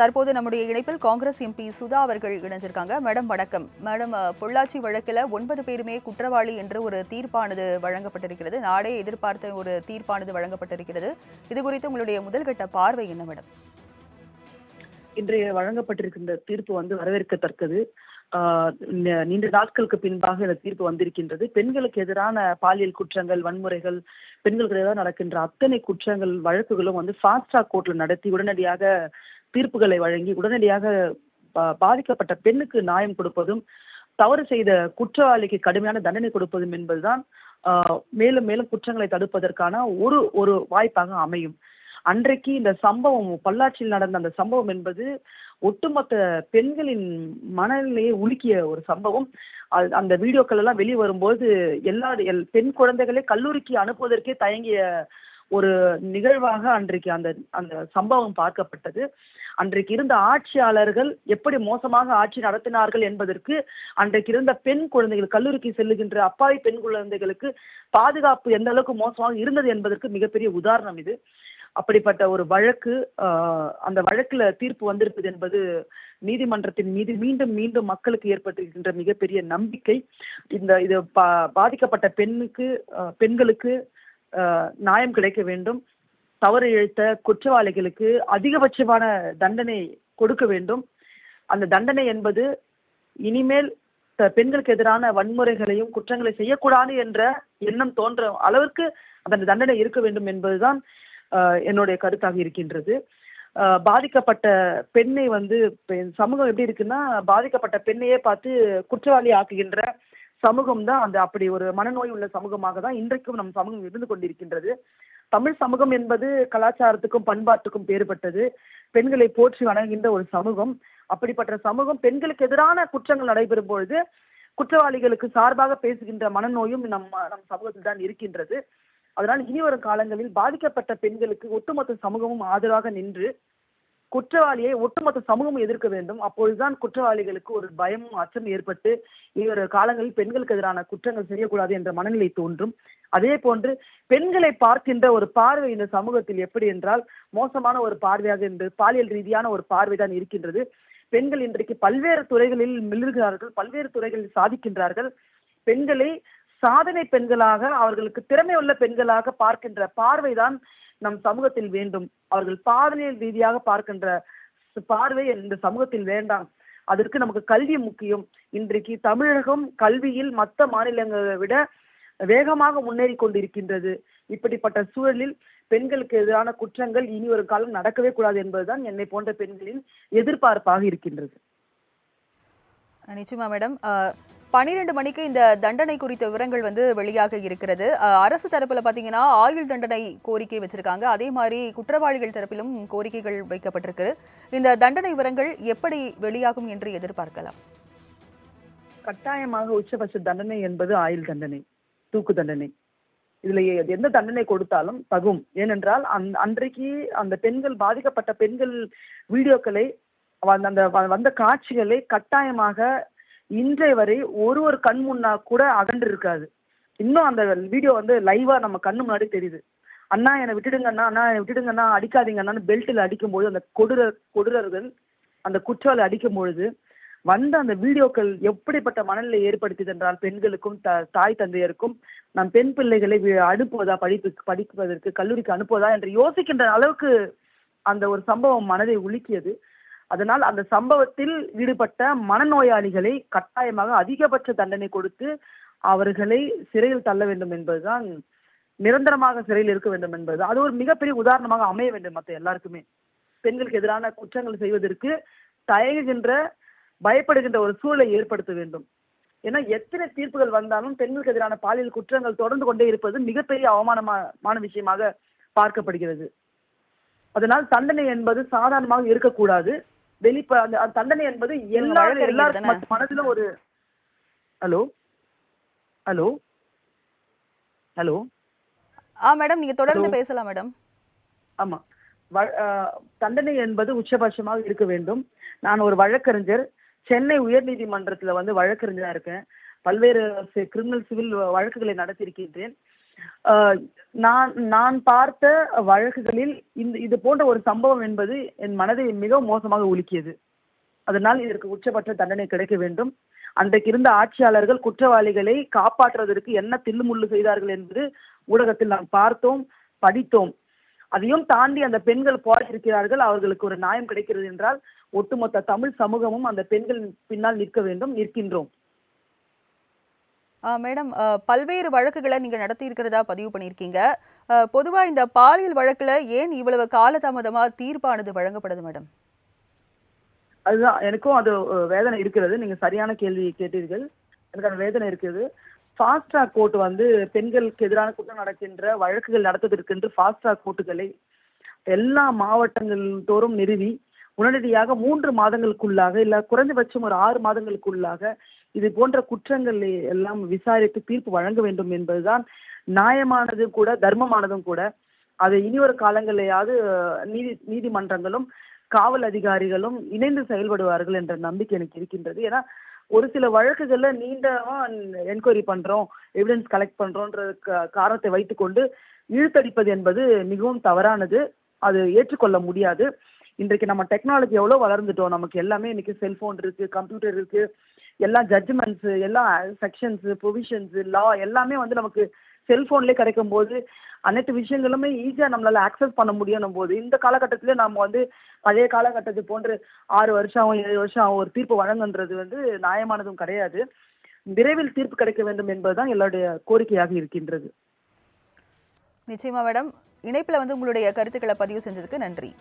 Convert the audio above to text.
தற்போது நம்முடைய இணைப்பில் காங்கிரஸ் எம்பி சுதா அவர்கள் இணைஞ்சிருக்காங்க. மேடம் வணக்கம். மேடம் பொள்ளாச்சி வழக்கில் ஒன்பது பேருமே குற்றவாளி என்று ஒரு தீர்ப்பானது வழங்கப்பட்டிருக்கிறது. நாடே எதிர்பார்த்த ஒரு தீர்ப்பானது வழங்கப்பட்டிருக்கிறது. இது குறித்து உங்களுடைய முதல்கட்ட பார்வை என்ன மேடம்? இன்றைய வழங்கப்பட்டிருக்கின்ற தீர்ப்பு வந்து வரவேற்கத்தக்கது. ஆஹ் நீண்ட நாட்களுக்கு பின்பாக இந்த தீர்ப்பு வந்திருக்கின்றது. பெண்களுக்கு எதிரான பாலியல் குற்றங்கள் வன்முறைகள் பெண்களுக்கு எதிராக நடக்கின்ற அத்தனை குற்றங்கள் வழக்குகளும் வந்து ஃபாஸ்ட் ட்ராக் கோர்ட்ல நடத்தி உடனடியாக தீர்ப்புகளை வழங்கி உடனடியாக பா- பாதிக்கப்பட்ட பெண்ணுக்கு நியாயம் கொடுப்பதும் தவறு செய்த குற்றவாளிக்கு கடுமையான தண்டனை கொடுப்பதும் என்பதுதான் ஆஹ் மேலும் மேலும் குற்றங்களை தடுப்பதற்கான ஒரு ஒரு வாய்ப்பாக அமையும். அன்றைக்கு இந்த சம்பவம் பொள்ளாச்சியில் நடந்த அந்த சம்பவம் என்பது ஒட்டுமொத்த பெண்களின் மனநிலையை உலுக்கிய ஒரு சம்பவம். அது- அந்த வீடியோக்கள் எல்லாம் வெளியே வரும்போது எல்லா எல்- பெண் குழந்தைகளை கல்லூரிக்கு அனுப்புவதற்கே தயங்கிய ஒரு நிகழ்வாக அன்றைக்கு அந்த அந்த சம்பவம் பார்க்கப்பட்டது. அன்றைக்கு இருந்த ஆட்சியாளர்கள் எப்படி மோசமாக ஆட்சி நடத்தினார்கள் என்பதற்கு அன்றைக்கு இருந்த பெண் குழந்தைகள் கல்லூரிக்கு செல்லுகின்ற அப்பாவி பெண் குழந்தைகளுக்கு பாதுகாப்பு எந்த அளவுக்கு மோசமாக இருந்தது என்பதற்கு மிகப்பெரிய உதாரணம் இது. அப்படிப்பட்ட ஒரு வழக்கு அந்த வழக்குல தீர்ப்பு வந்திருப்பது என்பது நீதிமன்றத்தின் மீது மீண்டும் மீண்டும் மக்களுக்கு ஏற்பட்டிருக்கின்ற மிகப்பெரிய நம்பிக்கை. இந்த இது பா- பாதிக்கப்பட்ட பெண்ணுக்கு பெண்களுக்கு நியாயம் கிடைக்க வேண்டும். தவறு இழைத்த குற்றவாளிகளுக்கு அதிகபட்சமான தண்டனை கொடுக்க வேண்டும். அந்த தண்டனை என்பது இனிமேல் பெண்களுக்கு எதிரான வன்முறைகளையும் குற்றங்களை செய்யக்கூடாது என்ற எண்ணம் தோன்ற அளவிற்கு அந்த தண்டனை இருக்க வேண்டும் என்பதுதான் என்னுடைய கருத்தாக இருக்கின்றது. பாதிக்கப்பட்ட பெண்ணை வந்து சமூகம் எப்படி இருக்குன்னா பாதிக்கப்பட்ட பெண்ணையே பார்த்து குற்றவாளி ஆக்குகின்ற சமூகம் தான் அந்த அப்படி ஒரு மனநோய் உள்ள சமூகமாக தான் இன்றைக்கும் நம் சமூகம் இருந்து கொண்டிருக்கின்றது. தமிழ் சமூகம் என்பது கலாச்சாரத்துக்கும் பண்பாட்டுக்கும் பேறுபட்டது பெண்களை போற்றி வணங்குகின்ற ஒரு சமூகம். அப்படிப்பட்ட சமூகம் பெண்களுக்கு எதிரான குற்றங்கள் நடைபெறும் பொழுது குற்றவாளிகளுக்கு சார்பாக பேசுகின்ற மனநோயும் நம் நம் சமூகத்தில் தான் இருக்கின்றது. அதனால் இனி வரும் காலங்களில் பாதிக்கப்பட்ட பெண்களுக்கு ஒட்டுமொத்த சமூகமும் ஆதரவாக நின்று குற்றவாளியை ஒட்டுமொத்த சமூகமும் எதிர்க்க வேண்டும். அப்பொழுதுதான் குற்றவாளிகளுக்கு ஒரு பயமும் அச்சம் ஏற்பட்டு இனி காலங்களில் பெண்களுக்கு எதிரான குற்றங்கள் செய்யக்கூடாது என்ற மனநிலை தோன்றும். அதே போன்று பெண்களை பார்க்கின்ற ஒரு பார்வை இந்த சமூகத்தில் எப்படி என்றால் மோசமான ஒரு பார்வையாக என்று பாலியல் ரீதியான ஒரு பார்வை தான் இருக்கின்றது. பெண்கள் இன்றைக்கு பல்வேறு துறைகளில் மில்லுகிறார்கள் பல்வேறு துறைகளில் சாதிக்கின்றார்கள். பெண்களை சாதனை பெண்களாக அவர்களுக்கு திறமை உள்ள பெண்களாக பார்க்கின்ற பார்வைதான் நம் சமூகத்தில் வேண்டும். அவர்கள் பாலியல் ரீதியாக பார்க்கின்ற பார்வை இந்த சமூகத்தில் வேண்டாம். அதற்கு நமக்கு கல்வி முக்கியம். இன்றைக்கு தமிழகம் கல்வியில் மற்ற மாநிலங்களை விட வேகமாக முன்னேறி கொண்டிருக்கின்றது. இப்படிப்பட்ட சூழலில் பெண்களுக்கு எதிரான குற்றங்கள் இனி ஒரு காலம் நடக்கவே கூடாது என்பதுதான் என்னை போன்ற பெண்களின் எதிர்பார்ப்பாக இருக்கின்றது. நிச்சயமா மேடம் பனிரெண்டு மணிக்கு இந்த தண்டனை குறித்த விவரங்கள் வந்து வெளியாக இருக்கிறது. அரசு தரப்பில் பார்த்தீங்கன்னா ஆயுள் தண்டனை கோரிக்கை வச்சிருக்காங்க. அதே மாதிரி குற்றவாளிகள் தரப்பிலும் கோரிக்கைகள் வைக்கப்பட்டிருக்கு. இந்த தண்டனை விவரங்கள் எப்படி வெளியாகும் என்று எதிர்பார்க்கலாம். கட்டாயமாக உச்சபட்ச தண்டனை என்பது ஆயுள் தண்டனை தூக்கு தண்டனை. இதுல எந்த தண்டனை கொடுத்தாலும் தகும். ஏனென்றால் அந் அன்றைக்கு அந்த பெண்கள் பாதிக்கப்பட்ட பெண்கள் வீடியோக்களை அந்த வ- வந்த காட்சிகளை கட்டாயமாக இன்றைய வரை ஒரு ஒரு கண் முன்னா கூட அகன்று இருக்காது இன்னும் அந்த வீடியோ வந்து லைவா நம்ம கண்ணு முன்னாடி தெரியுது. அண்ணா என்னை விட்டுடுங்கண்ணா அண்ணா என்னை அடிக்காதீங்க அண்ணான்னு பெல்ட்டில் அடிக்கும்போது அந்த கொடூர கொடூரர்கள் அந்த குற்றவாளி அடிக்கும் பொழுது வந்த அந்த வீடியோக்கள் எப்படிப்பட்ட மனநிலை ஏற்படுத்தியது என்றால் பெண்களுக்கும் த தாய் தந்தையருக்கும் நம் பெண் பிள்ளைகளை வி- அனுப்புவதா படிப்பு படிப்பதற்கு கல்லூரிக்கு அனுப்புவதா என்று யோசிக்கின்ற அளவுக்கு அந்த ஒரு சம்பவம் மனதை உலுக்கியது. அதனால் அந்த சம்பவத்தில் ஈடுபட்ட மனநோயாளிகளை கட்டாயமாக அதிகபட்ச தண்டனை கொடுத்து அவர்களை சிறையில் தள்ள வேண்டும் என்பதுதான் நிரந்தரமாக சிறையில் இருக்க வேண்டும் என்பது. அது ஒரு மிகப்பெரிய உதாரணமாக அமைய வேண்டும் மற்ற எல்லாருக்குமே. பெண்களுக்கு எதிரான குற்றங்கள் செய்வதற்கு தயங்குகின்ற பயப்படுகின்ற ஒரு சூழலை ஏற்படுத்த வேண்டும். ஏன்னா எத்தனை தீர்ப்புகள் வந்தாலும் பெண்களுக்கு எதிரான பாலியல் குற்றங்கள் தொடர்ந்து கொண்டே இருப்பது மிகப்பெரிய அவமானமான விஷயமாக பார்க்கப்படுகிறது. அதனால் தண்டனை என்பது சாதாரணமாக இருக்கக்கூடாது. வெளிப்ப அந்த தண்டனை என்பது எல்லா மனதிலும் ஒரு ஹலோ? ஹலோ? ஹலோ? ஆ மேடம் நீங்க தொடர்ந்து. பேசலாம் மேடம். ஆமா. தண்டனை என்பது உச்சபட்சமாக இருக்க வேண்டும். நான் ஒரு வழக்கறிஞர். சென்னை உயர்நீதிமன்றத்துல வந்து வழக்கறிஞரா இருக்கேன். பல்வேறு கிரிமினல் சிவில் வழக்குகளை நடத்தியிருக்கின்றேன். நான் நான் பார்த்த வழக்குகளில் இந்த இது போன்ற ஒரு சம்பவம் என்பது என் மனதை மிக மோசமாக உலுக்கியது. அதனால் இதற்கு உச்சபட்ச தண்டனை கிடைக்க வேண்டும். அன்றைக்கு இருந்த ஆட்சியாளர்கள் குற்றவாளிகளை காப்பாற்றுவதற்கு என்ன தில்லுமுள்ளு செய்தார்கள் என்பது ஊடகத்தில் நாம் பார்த்தோம் படித்தோம். அதையும் தாண்டி அந்த பெண்கள் போராட்டிருக்கிறார்கள் அவர்களுக்கு ஒரு நியாயம் கிடைக்கிறது என்றால் ஒட்டுமொத்த தமிழ் சமூகமும் அந்த பெண்கள் பின்னால் நிற்க வேண்டும் நிற்கின்றோம். மேடம் பல்வேறு வழக்குகளை நீங்கள் நடத்தி இருக்கிறதா பதிவு பண்ணியிருக்கீங்க. பொதுவாக இந்த பாலியல் வழக்கில் ஏன் இவ்வளவு காலதாமதமாக தீர்ப்பானது வழங்கப்படுது மேடம்? அதுதான் எனக்கும் அது வேதனை இருக்கிறது. நீங்க சரியான கேள்வி கேட்டீர்கள். எனக்கு அந்த வேதனை இருக்குது. ஃபாஸ்ட் ட்ராக் கோர்ட் வந்து பெண்களுக்கு எதிரான குற்றம் நடக்கின்ற வழக்குகள் நடத்துவதற்கென்று ஃபாஸ்ட் ட்ராக் கோர்ட்டுகளை எல்லா மாவட்டங்கள் தோறும் நிறுவி உடனடியாக மூன்று மாதங்களுக்குள்ளாக இல்ல குறைந்தபட்சம் ஒரு ஆறு மாதங்களுக்குள்ளாக இது போன்ற குற்றங்களை எல்லாம் விசாரித்து தீர்ப்பு வழங்க வேண்டும் என்பதுதான் நியாயமானது கூட தர்மமானதும் கூட. அதை இனி காலங்களிலேயாவது அஹ், நீதி நீதிமன்றங்களும் காவல் அதிகாரிகளும் இணைந்து செயல்படுவார்கள் என்ற நம்பிக்கை எனக்கு இருக்கின்றது. ஏன்னா ஒரு சில வழக்குகள்ல நீண்டமா என்கொயரி பண்றோம் எவிடன்ஸ் கலெக்ட் பண்றோன்ற காரணத்தை வைத்துக்கொண்டு இழுத்தடிப்பது என்பது மிகவும் தவறானது. அது ஏற்றுக்கொள்ள முடியாது. இன்றைக்கு நம்ம டெக்னாலஜி எவ்வளோ வளர்ந்துட்டோம். நமக்கு எல்லாமே இன்றைக்கி செல்ஃபோன் இருக்குது கம்ப்யூட்டர் இருக்குது எல்லா ஜட்ஜ்மெண்ட்ஸு எல்லா செக்ஷன்ஸு ப்ரொவிஷன்ஸு லா எல்லாமே வந்து நமக்கு செல்ஃபோன்லேயே கிடைக்கும் போது அனைத்து விஷயங்களுமே ஈஸியாக நம்மளால் ஆக்சஸ் பண்ண முடியணும் போது இந்த காலகட்டத்திலே நம்ம வந்து பழைய காலகட்டத்தை போன்று ஆறு வருஷம் ஆகும் ஏழு வருஷம் ஆகும் ஒரு தீர்ப்பு வழங்குன்றது வந்து நியாயமானதும் கிடையாது. விரைவில் தீர்ப்பு கிடைக்க வேண்டும் என்பதுதான் எல்லாருடைய கோரிக்கையாக இருக்கின்றது. நிச்சயமா மேடம். இணைப்பில் வந்து உங்களுடைய கருத்துக்களை பதிவு செஞ்சதுக்கு நன்றி.